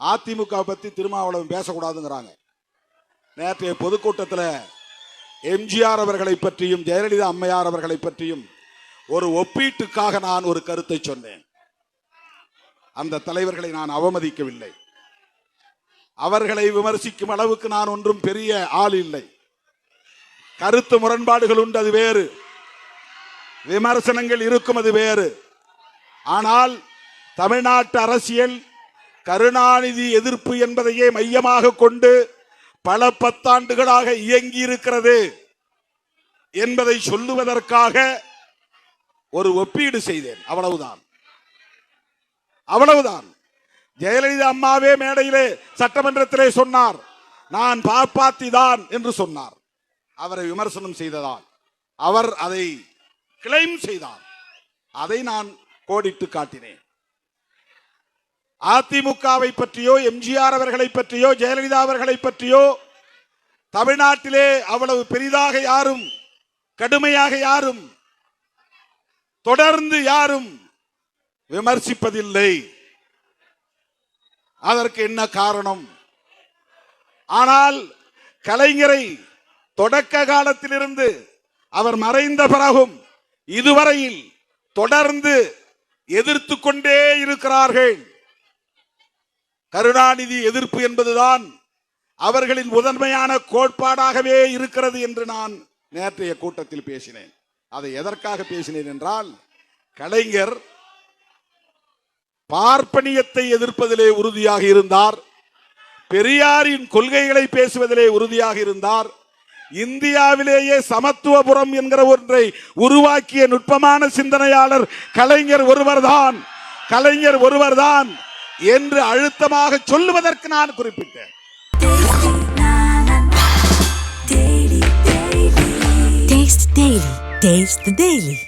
அதிமுக பத்தி திருமாவளவன் பேசக்கூடாதுங்கிறாங்க. நேற்றைய பொதுக்கூட்டத்தில் எம்ஜிஆர் அவர்களை பற்றியும் ஜெயலலிதா அம்மையார் அவர்களை பற்றியும் ஒரு ஒப்பீட்டுக்காக நான் ஒரு கருத்தை சொன்னேன். அந்த தலைவர்களை நான் அவமதிக்கவில்லை. அவர்களை விமர்சிக்கும் அளவுக்கு நான் ஒன்றும் பெரிய ஆள் இல்லை. கருத்து முரண்பாடுகள் உண்டு அது வேறு. விமர்சனங்கள் இருக்கும் அது வேறு. ஆனால் தமிழ்நாட்டு அரசியல் கருணாநிதி எதிர்ப்பு என்பதையே மையமாக கொண்டு பல பத்தாண்டுகளாக இயங்கி இருக்கிறது என்பதை சொல்லுவதற்காக ஒரு ஒப்பீடு செய்தேன். அவ்வளவுதான். அவ்வளவுதான். ஜெயலலிதா அம்மாவே மேடையிலே சட்டமன்றத்திலே சொன்னார் நான் பாப்பாத்தி தான் என்று சொன்னார். அவரை விமர்சனம் செய்ததால். அவர் அதை கிளைம் செய்தார். அதை நான் கோடிட்டு காட்டினேன். அதிமுகவை பற்றியோ எம்ஜிஆர் அவர்களை பற்றியோ ஜெயலலிதா அவர்களை பற்றியோ தமிழ்நாட்டிலே அவ்வளவு பெரிதாக யாரும் கடுமையாக யாரும் தொடர்ந்து யாரும் விமர்சிப்பதில்லை. அதற்கு என்ன காரணம்? ஆனால் கலைஞரை தொடக்க காலத்திலிருந்து அவர் மறைந்த பிறகும் இதுவரையில் தொடர்ந்து எதிர்த்து கொண்டே இருக்கிறார்கள். கருணாநிதி எதிர்ப்பு என்பதுதான் அவர்களின் முதன்மையான கோட்பாடாகவே இருக்கிறது என்று நான் நேற்றைய கூட்டத்தில் பேசினேன். அதை எதற்காக பேசினேன் என்றால் கலைஞர் பார்ப்பனியத்தை எதிர்ப்பதிலே உறுதியாக இருந்தார் பெரியாரின் கொள்கைகளை பேசுவதிலே உறுதியாக இருந்தார் இந்தியாவிலேயே சமத்துவபுரம் என்கிற ஒன்றை உருவாக்கிய நுட்பமான சிந்தனையாளர் கலைஞர் ஒருவர்தான். கலைஞர் ஒருவர்தான். என்று அழுத்தமாக சொல்லுவதற்கு நான் குறிப்பிட்டேன் Taste Daily.